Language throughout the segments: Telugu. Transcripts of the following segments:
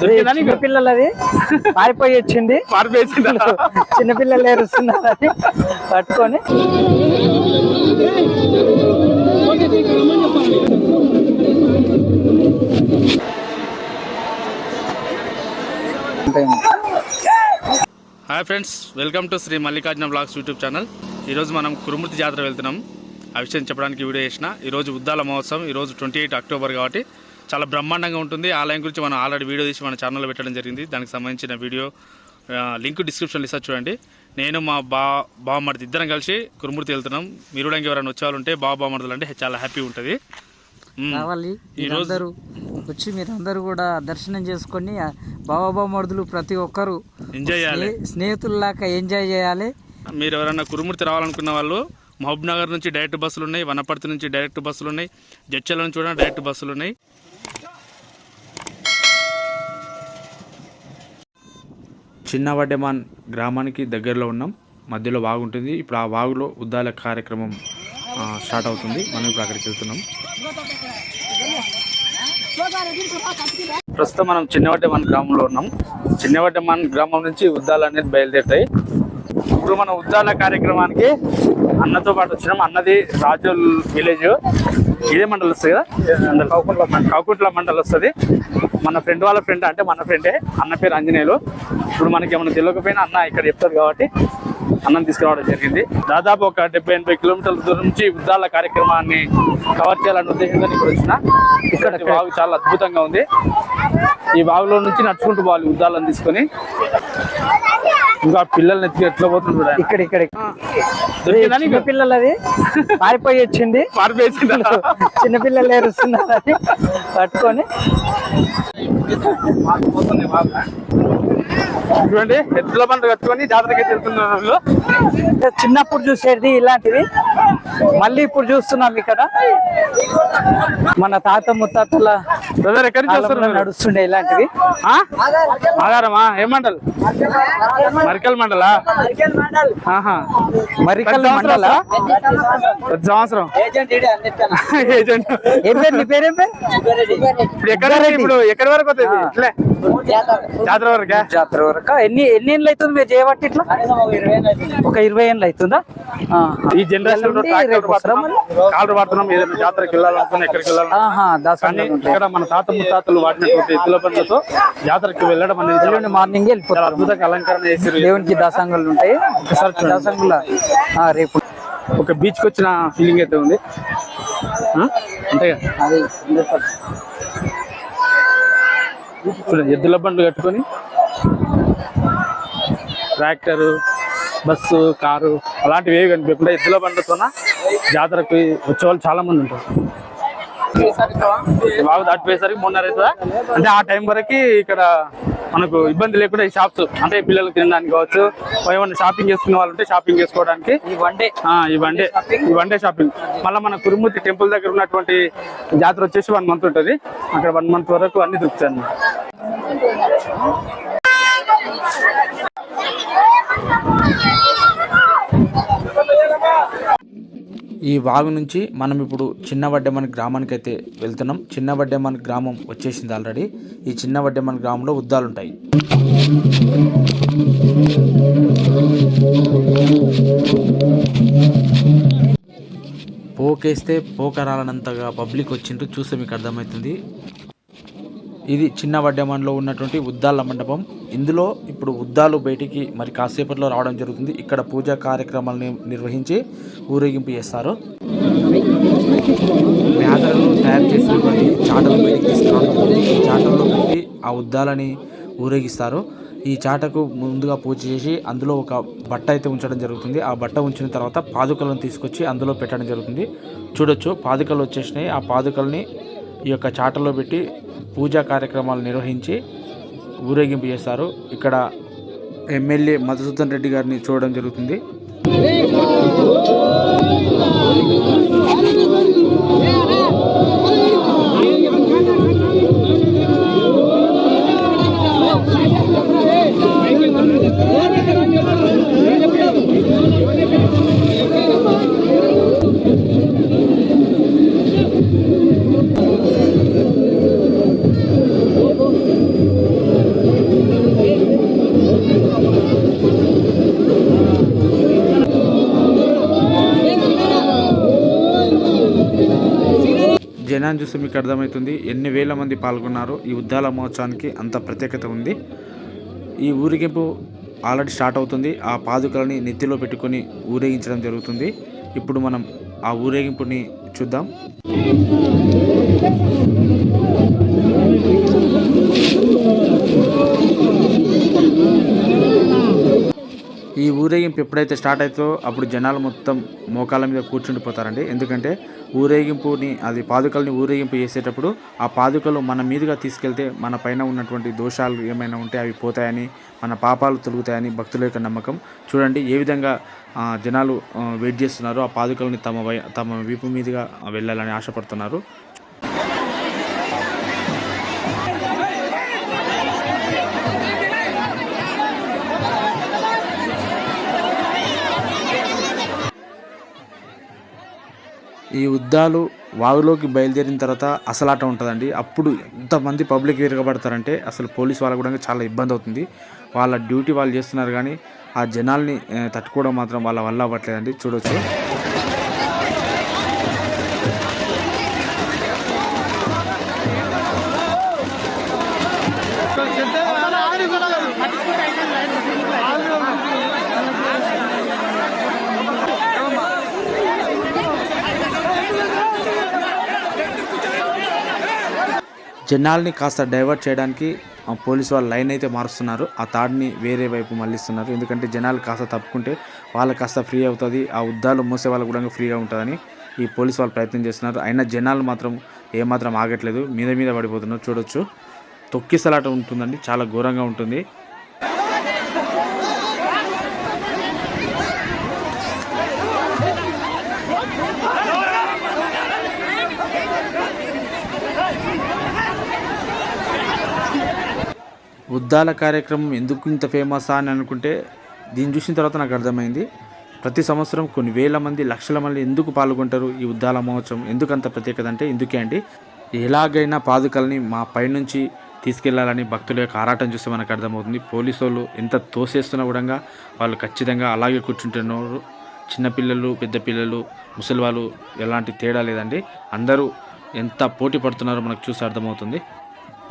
చిన్నపిల్లలది పారిపోయి వచ్చింది. పారిపోయిందా? చిన్నపిల్లలు ఏరుస్తున్నారని పట్టుకొని. Hi friends welcome to Shri Mallikarjuna blogs YouTube channel. ఈరోజు మనం కురుమూర్తి జాతర వెళ్తున్నాం. ఆ విషయం చెప్పడానికి వీడియో చేసిన. ఈరోజు ఉద్దాల మహోత్సవం ఈరోజు ట్వంటీ ఎయిట్ అక్టోబర్ కాబట్టి చాలా బ్రహ్మాండంగా ఉంటుంది. ఆలయం గురించి మనం ఆల్రెడీ వీడియో తీసి మన ఛానల్లో పెట్టడం జరిగింది. దానికి సంబంధించిన వీడియో లింక్ డిస్క్రిప్షన్లో ఇస్తా చూడండి. నేను మా బా బావమరిది ఇద్దరం కలిసి కురుమూర్తి వెళ్తున్నాం. మీరు కూడా ఎవరైనా వచ్చేవాళ్ళు ఉంటే బావ బావమరిదులు అంటే చాలా హ్యాపీ ఉంటుంది. రావాలి ఈరోజు- వచ్చి మీరందరూ కూడా దర్శనం చేసుకొని బాబాబామర్దులు ప్రతి ఒక్కరు ఎంజాయ్ చేయాలి. స్నేహితుల్లాగా ఎంజాయ్ చేయాలి. మీరు ఎవరైనా కురుమూర్తి రావాలనుకున్న వాళ్ళు మహబూబ్ నగర్ నుంచి డైరెక్ట్ బస్సులు ఉన్నాయి వనపర్తి నుంచి డైరెక్ట్ బస్సులు ఉన్నాయి జడ్చల నుంచి కూడా డైరెక్ట్ బస్సులు ఉన్నాయి. చిన్న వడ్డెమాన్ గ్రామానికి దగ్గరలో ఉన్నాం. మధ్యలో వాగు ఉంటుంది. ఇప్పుడు ఆ వాగులో ఉద్దాల కార్యక్రమం స్టార్ట్ అవుతుంది. మనం ఇప్పుడు అక్కడికి వెళ్తున్నాం. ప్రస్తుతం మనం చిన్నవడ్డెమాన్ గ్రామంలో ఉన్నాం. చిన్నవడ్డెమాన్ గ్రామం నుంచి ఉద్దాలు అనేది బయలుదేరుతాయి. ఇప్పుడు మన ఉద్దాల కార్యక్రమానికి అన్నతో పాటు వచ్చినాం. అన్నది రాజోల్ విలేజ్. ఇదే మండలం వస్తుంది కదా? కౌకుంట్ల కౌకుంట్ల మండలం వస్తుంది. మన ఫ్రెండ్ వాళ్ళ ఫ్రెండ్ అంటే మన ఫ్రెండే అన్న పేరు ఆంజనేయులు. ఇప్పుడు మనకి ఏమైనా తెలియకపోయినా అన్న ఇక్కడ చెప్తారు కాబట్టి అన్నం తీసుకురావడం జరిగింది. దాదాపు ఒక డెబ్బై ఎనభై కిలోమీటర్ల దూరం నుంచి ఉద్దాల కార్యక్రమాన్ని కవర్ చేయాలనే ఉద్దేశంతో ఇక్కడ వచ్చిన. ఇక్కడ బావి చాలా అద్భుతంగా ఉంది. ఈ వాగులో నుంచి నడుచుకుంటూ పోవాలి ఉద్దాలను తీసుకొని. ఇంకా పిల్లల్ని ఎత్తుకు ఎట్లా పోతుంది చూడండి ఇక్కడ ఇక్కడ. నీకు? చిన్నపిల్లలది పారిపోయి వచ్చింది. పారిపోయిందా? చిన్నపిల్లలు ఏరుస్తున్నారని పట్టుకొని. చూడండి ఎద్దుల బండ్లు కట్టుకొని జాతరకి వెళ్తున్నారు. చిన్నప్పుడు చూసేది ఇలాంటివి మళ్ళీ ఇప్పుడు చూస్తున్నాం ఇక్కడ. మన తాత ముత్తాతల బ్రదర్ ఎక్కడి నుంచి నడుస్తుండే ఇలాంటివి ఆ? ఆగారమా ఏ మండల్? మరికల్ మండలా? ఆహా. మరికల్ మండల? సంవత్సరం. ఏజెంట్ ఏం పేరు నీ పేరేం పేరు? ఇప్పుడు ఎక్కడ ఇప్పుడు? ఎక్కడి వరకు వస్తుంది ఇట్లే జాతర వరకా? జాతర వరకు. ఎన్ని ఎన్ని ఏళ్ళు అవుతుంది మీరు చేయబట్టి ఇట్లా? ఒక ఇరవై ఏళ్ళు అవుతుందా. ఈ జనరేషన్ కాళ్ళు పడుతున్నాం ఏదైనా జాతరకి వెళ్ళాలనుకున్నా ఎక్కడికి ఉంటాయి. ఇక్కడ మన తాత ముత్తాతలు వాడినటువంటి ఎద్దుల బండ్లతో జాతరకి వెళ్ళడం అనేది మార్నింగ్ వెళ్ళిపోతారు అద్భుతంగా అలంకరణ చేసారు దేవునికి దాసంగులు ఉంటాయి. ఒకసారి దాసంగుల రేపు. ఒక బీచ్కి వచ్చిన ఫీలింగ్ అయితే ఉంది? అంతేగా? అది చూడండి ఎద్దుల బండ్లు కట్టుకొని. ట్రాక్టర్ బస్సు కారు అలాంటివి ఏవి కనిపించకుండా ఎద్దుల బండ్లతోన జాతరకు వచ్చే వాళ్ళు చాలా మంది ఉంటారు బాగా దాటిపోయేసరికి మూడున్నర అవుతుందా? అంటే ఆ టైం వరకు ఇక్కడ మనకు ఇబ్బంది లేకుండా ఈ షాప్స్ అంటే పిల్లలకు తినడానికి కావచ్చు ఏమైనా షాపింగ్ చేసుకునే వాళ్ళు ఉంటే షాపింగ్ చేసుకోవడానికి ఈ వన్ డే ఆ, ఈ వన్ డే ఈ వన్ డే షాపింగ్ మళ్ళీ మన కురుమూర్తి టెంపుల్ దగ్గర ఉన్నటువంటి జాతర వచ్చేసి వన్ మంత్ ఉంటుంది. అక్కడ వన్ మంత్ వరకు అన్ని దొరుకుతాయి అన్నమాట. ఈ వాగు నుంచి మనం ఇప్పుడు చిన్న వడ్డెమన్ గ్రామానికి అయితే వెళ్తున్నాం. చిన్న వడ్డెమన్ గ్రామం వచ్చేసింది ఆల్రెడీ ఈ చిన్న వడ్డెమన్ గ్రామంలో ఉద్దాలు ఉంటాయి పోకేస్తే పోకరాలనంతగా పబ్లిక్ వచ్చిండ్రు. చూస్తే మీకు అర్థమవుతుంది. ఇది చిన్న వడ్డెమన్లో ఉన్నటువంటి ఉద్దాల మండపం. ఇందులో ఇప్పుడు ఉద్దాలు బయటికి మరి కాసేపట్లో రావడం జరుగుతుంది. ఇక్కడ పూజా కార్యక్రమాలను నిర్వహించి ఊరేగింపు చేస్తారు. మేదలను తయారు చేసినటువంటి చాటలు బయటికి తీసుకురావడం ఈ చాటల్లో పెట్టి ఆ ఉద్దాలని ఊరేగిస్తారు. ఈ చాటకు ముందుగా పూజ చేసి అందులో ఒక బట్ట అయితే ఉంచడం జరుగుతుంది. ఆ బట్ట ఉంచిన తర్వాత పాదుకలను తీసుకొచ్చి అందులో పెట్టడం జరుగుతుంది. చూడొచ్చు పాదుకలు వచ్చేసినాయి. ఆ పాదుకల్ని ఈ యొక్క చాటలో పెట్టి పూజా కార్యక్రమాలు నిర్వహించి ఊరేగింపు చేస్తారు ఇక్కడ ఎమ్మెల్యే మధుసూదన్ రెడ్డి గారిని చూడడం జరుగుతుంది. జనాన్ని చూస్తే మీకు అర్థమవుతుంది. ఎన్ని వేల మంది పాల్గొన్నారు. ఈ ఉద్దాల మహోత్సవానికి అంత ప్రత్యేకత ఉంది. ఈ ఊరేగింపు ఆల్రెడీ స్టార్ట్ అవుతుంది. ఆ పాదుకలని నెత్తిలో పెట్టుకొని ఊరేగించడం జరుగుతుంది. ఇప్పుడు మనం ఆ ఊరేగింపుని చూద్దాం. ఊరేగింపు ఎప్పుడైతే స్టార్ట్ అవుతుందో అప్పుడు జనాలు మొత్తం మోకాళ్ళ మీద కూర్చుండిపోతారండి. ఎందుకంటే ఊరేగింపుని అది పాదుకల్ని ఊరేగింపు చేసేటప్పుడు ఆ పాదుకలు మన మీదుగా తీసుకెళ్తే మన పైన ఉన్నటువంటి దోషాలు ఏమైనా ఉంటే అవి పోతాయని మన పాపాలు తొలుగుతాయని భక్తుల యొక్క నమ్మకం. చూడండి ఏ విధంగా జనాలు వెయిట్ చేస్తున్నారో. ఆ పాదుకల్ని తమ వై- తమ వీపు మీదుగా వెళ్ళాలని ఆశపడుతున్నారు. ఈ యుద్ధాలు వాగులోకి బయలుదేరిన తర్వాత అసలాట ఉంటుందండి. అప్పుడు ఎంతమంది పబ్లిక్ విరగబడతారంటే అసలు పోలీస్ వాళ్ళకు కూడా చాలా ఇబ్బంది అవుతుంది. వాళ్ళ డ్యూటీ వాళ్ళు చేస్తున్నారు కానీ ఆ జనాల్ని తట్టుకోవడం మాత్రం వాళ్ళ వల్ల అవ్వట్లేదండి. చూడొచ్చు. జనాల్ని కాస్త డైవర్ట్ చేయడానికి ఆ పోలీసు వాళ్ళు లైన్ అయితే మారుస్తున్నారు. ఆ తాడ్ని వేరే వైపు మళ్ళిస్తున్నారు. ఎందుకంటే జనాలు కాస్త తప్పుకుంటే వాళ్ళకి కాస్త ఫ్రీ అవుతుంది. ఆ ఉద్దాలు మోసే వాళ్ళకు కూడా ఫ్రీగా ఉంటుందని ఈ పోలీసు వాళ్ళు ప్రయత్నం చేస్తున్నారు. అయినా జనాలు మాత్రం ఏమాత్రం ఆగట్లేదు. మీద మీద పడిపోతున్నారు. చూడొచ్చు. తొక్కిసలాట ఉంటుందండి. చాలా ఘోరంగా ఉంటుంది. ఉద్దాల కార్యక్రమం ఎందుకు ఇంత ఫేమస్ అని అనుకుంటే దీన్ని చూసిన తర్వాత నాకు అర్థమైంది. ప్రతి సంవత్సరం కొన్ని వేల మంది లక్షల మంది ఎందుకు పాల్గొంటారు ఈ ఉద్దాల మహోత్సవం? ఎందుకు అంత ప్రత్యేకత అంటే ఇందుకే అండి? ఎలాగైనా పాదుకల్ని మా పైనుంచి తీసుకెళ్ళాలని భక్తుల యొక్క ఆరాటం చూస్తే మనకు అర్థమవుతుంది. పోలీసు వాళ్ళు ఎంత తోసేస్తున్నా కూడా వాళ్ళు ఖచ్చితంగా అలాగే కూర్చుంటున్నారు. చిన్నపిల్లలు పెద్ద పిల్లలు ముసలి వాళ్ళు ఎలాంటి తేడా లేదండి. అందరూ ఎంత పోటీ పడుతున్నారో మనకు చూసి అర్థమవుతుంది.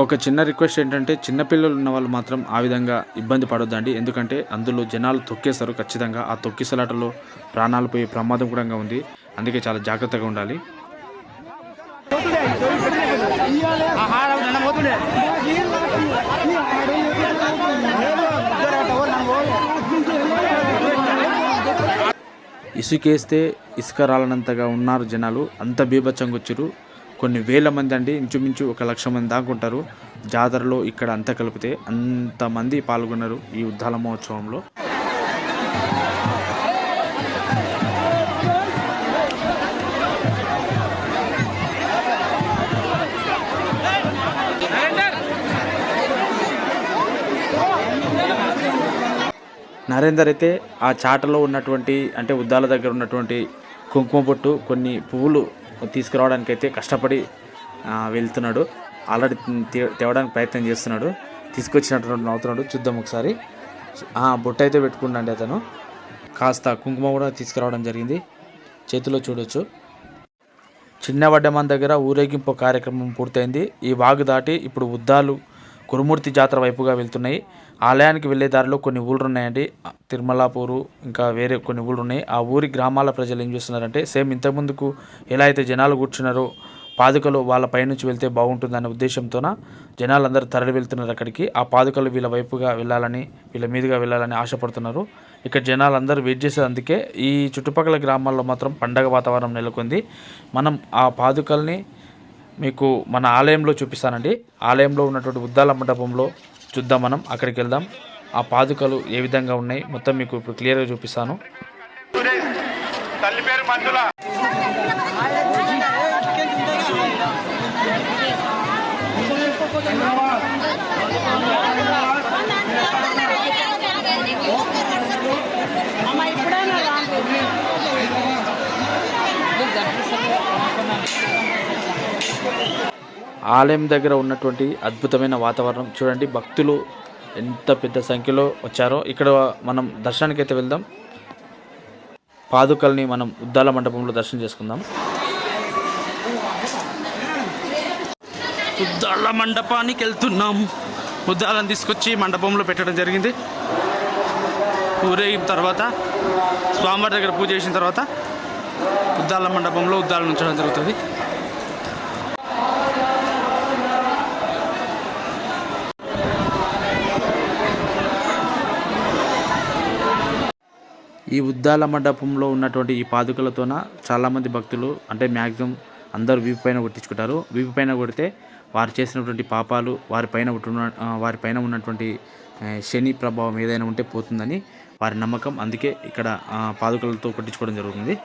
ఒక చిన్న రిక్వెస్ట్ ఏంటంటే చిన్నపిల్లలు ఉన్న వాళ్ళు మాత్రం ఆ విధంగా ఇబ్బంది పడొద్దండి. ఎందుకంటే అందులో జనాలు తొక్కేస్తారు ఖచ్చితంగా. ఆ తొక్కిసలాటలో ప్రాణాలు పోయే ప్రమాదం కూడా ఉంది. అందుకే చాలా జాగ్రత్తగా ఉండాలి. ఇసుకేస్తే ఇసుక రాలనంతగా ఉన్నారు జనాలు. అంత బీభత్సంగా వచ్చారు. కొన్ని వేల మంది అండి ఇంచుమించు ఒక లక్ష మంది దాకా ఉంటారు. జాతరలో ఇక్కడ అంతా కలిపితే అంతమంది పాల్గొన్నారు ఈ ఉద్దాల మహోత్సవంలో. నరేందర్ అయితే ఆ చాటలో ఉన్నటువంటి అంటే ఉద్దాల దగ్గర ఉన్నటువంటి కుంకుమ పొట్టు కొన్ని పువ్వులు తీసుకురావడానికి అయితే కష్టపడి వెళ్తున్నాడు. ఆల్రెడీ తే- తేవడానికి ప్రయత్నం చేస్తున్నాడు. తీసుకొచ్చినటువంటి అవుతున్నాడు చూద్దాం ఒకసారి. ఆ, బొట్టు అయితే పెట్టుకున్నాండి అతను. కాస్త కుంకుమ కూడా తీసుకురావడం జరిగింది. చేతిలో చూడొచ్చు. చిన్న వడ్డమాన్ దగ్గర ఊరేగింపు కార్యక్రమం పూర్తయింది. ఈ వాగు దాటి ఇప్పుడు ఉద్దాలు కురుమూర్తి జాతర వైపుగా వెళ్తున్నాయి. ఆలయానికి వెళ్ళే దారిలో కొన్ని ఊళ్ళు ఉన్నాయండి తిరుమలాపూరు ఇంకా వేరే కొన్ని ఊళ్ళు ఉన్నాయి ఆ ఊరి గ్రామాల ప్రజలు ఏం చేస్తున్నారంటే సేమ్ ఇంతకుముందుకు ఎలా అయితే జనాలు కూర్చున్నారో పాదుకలు వాళ్ళ పైనుంచి వెళ్తే బాగుంటుందనే ఉద్దేశంతోన జనాలందరూ తరలి వెళ్తున్నారు అక్కడికి. ఆ పాదుకలు వీళ్ళ వైపుగా వెళ్ళాలని వీళ్ళ మీదుగా వెళ్ళాలని ఆశపడుతున్నారు. ఇక్కడ జనాలందరూ వెయిట్ చేసేది అందుకే ఈ చుట్టుపక్కల గ్రామాల్లో మాత్రం పండగ వాతావరణం నెలకొంది. మనం ఆ పాదుకల్ని మీకు మన ఆలయంలో చూపిస్తానండి. ఆలయంలో ఉన్నటువంటి ఉద్దాల మండపంలో చూద్దాం మనం. అక్కడికి వెళ్దాం. ఆ పాదుకలు ఏ విధంగా ఉన్నాయి? మొత్తం మీకు ఇప్పుడు క్లియర్గా చూపిస్తాను. ఆలయం దగ్గర ఉన్నటువంటి అద్భుతమైన వాతావరణం. చూడండి భక్తులు ఎంత పెద్ద సంఖ్యలో వచ్చారో. ఇక్కడ మనం దర్శనానికి అయితే వెళ్దాం. పాదుకల్ని మనం ఉద్దాల మండపంలో దర్శనం చేసుకుందాం. ఉద్దాల మండపానికి వెళ్తున్నాం. ఉద్దాలను తీసుకొచ్చి మండపంలో పెట్టడం జరిగింది. ఊరేగిన తర్వాత స్వామివారి దగ్గర పూజ చేసిన తర్వాత ఉద్దాల మండపంలో ఉద్దాలను ఉంచడం జరుగుతుంది. ఈ ఉద్దాల మండపంలో ఉన్నటువంటి ఈ పాదుకలతోన చాలామంది భక్తులు అంటే మ్యాక్సిమం అందరూ వీపు పైన కొట్టించుకుంటారు. వీపు పైన కొడితే వారు చేసినటువంటి పాపాలు వారి పైన వారి పైన ఉన్నటువంటి శని ప్రభావం ఏదైనా ఉంటే పోతుందని వారి నమ్మకం. అందుకే ఇక్కడ పాదుకలతో కొట్టించుకోవడం జరుగుతుంది.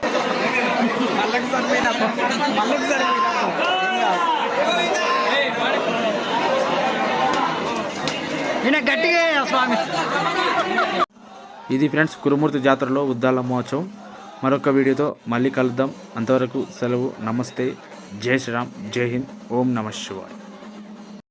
గట్టిగా స్వామి. ఇది ఫ్రెండ్స్ కురుమూర్తి జాతరలో ఉద్దాల మహోత్సవం. మరొక వీడియోతో మళ్ళీ కలుద్దాం. అంతవరకు సెలవు. నమస్తే. జై శ్రీరామ్. జై హింద్. ఓం నమ శివాయ్.